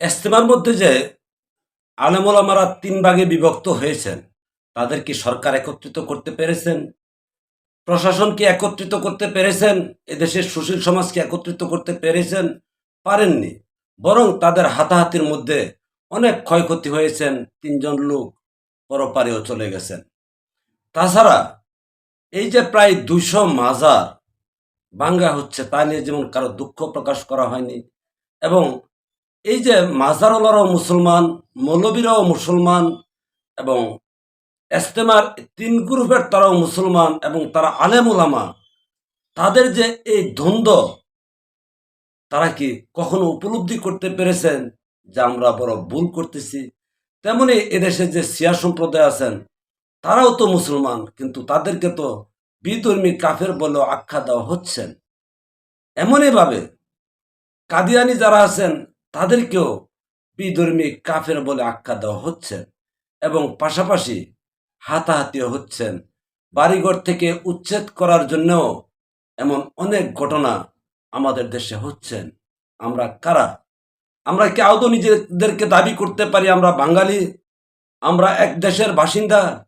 ইস্তেমার মধ্যে যে আলেমোলামারা তিন ভাগে বিভক্ত হয়েছেন, তাদের কি সরকার একত্রিত করতে পেরেছেন? প্রশাসন কি একত্রিত করতে পেরেছেন? এদেশের সুশীল সমাজকে একত্রিত করতে পেরেছেন? পারেননি। বরং তাদের হাতাহাতির মধ্যে অনেক ক্ষয়ক্ষতি হয়েছেন, তিনজন লোক পরপারেও চলে গেছেন। তাছাড়া এই যে প্রায় দুইশো মাজার বাঙ্গা হচ্ছে, তা নিয়ে যেমন কারও দুঃখ প্রকাশ করা হয়নি এবং এই যে মাজারওয়ালারাও মুসলমান, মৌলবীরাও মুসলমান এবং এস্তেমার তিন গ্রুপের তারাও মুসলমান এবং তারা আলেম ওলামা তাদের যে এই দ্বন্দ্ব, তারা কি কখনো উপলব্ধি করতে পেরেছেন যে আমরা বড় ভুল করতেছি? তেমনি এদেশে যে সিয়া সম্প্রদায় আছেন, তারাও তো মুসলমান, কিন্তু তাদেরকে তো বিধর্মী কাফের বলে আখ্যা দেওয়া হচ্ছেন এমনইভাবে কাদিয়ানি যারা আছেন তাদেরকেও বিধর্মী কাফের বলে আখ্যা দেওয়া হচ্ছে এবং পাশাপাশি হাতাহাতিও হচ্ছেন। বাড়িঘর থেকে উচ্ছেদ করার জন্যও এমন অনেক ঘটনা আমাদের দেশে হচ্ছেন আমরা কারা? আমরা কি আদৌ নিজেদেরকে দাবি করতে পারি আমরা বাঙালি? আমরা এক দেশের বাসিন্দা?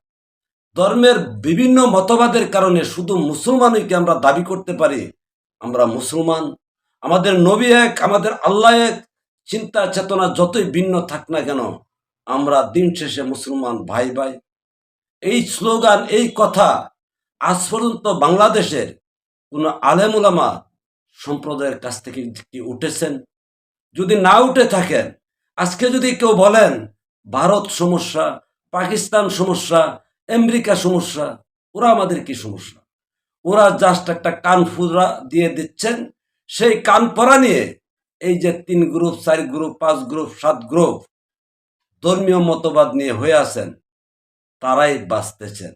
ধর্মের বিভিন্ন মতবাদের কারণে শুধু মুসলমানই কি আমরা দাবি করতে পারি? আমরা মুসলমান। আমাদের নবী এক, আমাদের আল্লাহ এক চিন্তা চেতনা যতই ভিন্ন থাক না কেন, আমরা দিন শেষে মুসলমান ভাই ভাই। এই স্লোগান, এই কথা আজ পর্যন্ত বাংলাদেশের কোনো আলেমুলামা সম্প্রদায়ের কাছ থেকে কি উঠেছেন? যদি না উঠে থাকেন, আজকে যদি কেউ বলেন, ভারত সমস্যা, পাকিস্তান সমস্যা, আমেরিকা সমস্যা, ওরা আমাদের কি সমস্যা? ওরা জাস্ট একটা কান ফুরা দিয়ে দিচ্ছেন, সেই কান পরা নিয়ে এই যে তিন গ্রুপ, চার গ্রুপ, পাঁচ গ্রুপ, সাত গ্রুপ ধর্মীয় মতবাদ নিয়ে হয়ে আছেন, তারাই বাঁচতেছেন।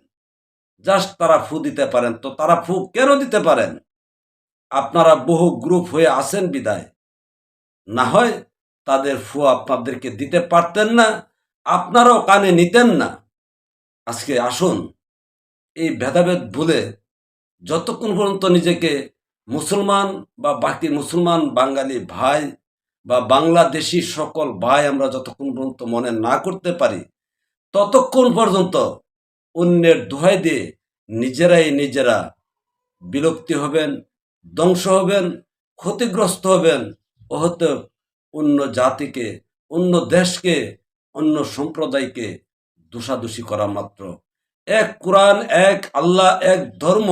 জাস্ট তারা ফু দিতে পারেন। তো তারা ফু কেন দিতে পারেন? আপনারা বহু গ্রুপ হয়ে আছেন বিদায়। না হয় তাদের ফু আপনাদেরকে দিতে পারতেন না, আপনারাও কানে নিতেন না। আজকে আসুন, এই ভেদাভেদ ভুলে যতক্ষণ পর্যন্ত নিজেকে মুসলমান বা বাকি মুসলমান, বাঙালি ভাই বা বাংলাদেশি সকল ভাই আমরা যতক্ষণ পর্যন্ত মনে না করতে পারি, ততক্ষণ পর্যন্ত অন্যের দোহাই দিয়ে নিজেরাই নিজেরা বিলুপ্তি হবেন, ধ্বংস হবেন, ক্ষতিগ্রস্ত হবেন ও হতে অন্য জাতিকে, অন্য দেশকে, অন্য সম্প্রদায়কে দোষাদোষী করা মাত্র। এক কোরআন, এক আল্লাহ, এক ধর্ম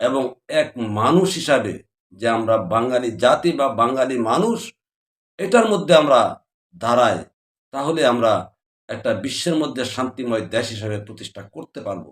এবং এক মানুষ হিসাবে যে আমরা বাঙালি জাতি বা বাঙালি মানুষ, এটার মধ্যে আমরা দাঁড়াই তাহলে আমরা একটা বিশ্বের মধ্যে শান্তিময় দেশ হিসাবে প্রতিষ্ঠা করতে পারব।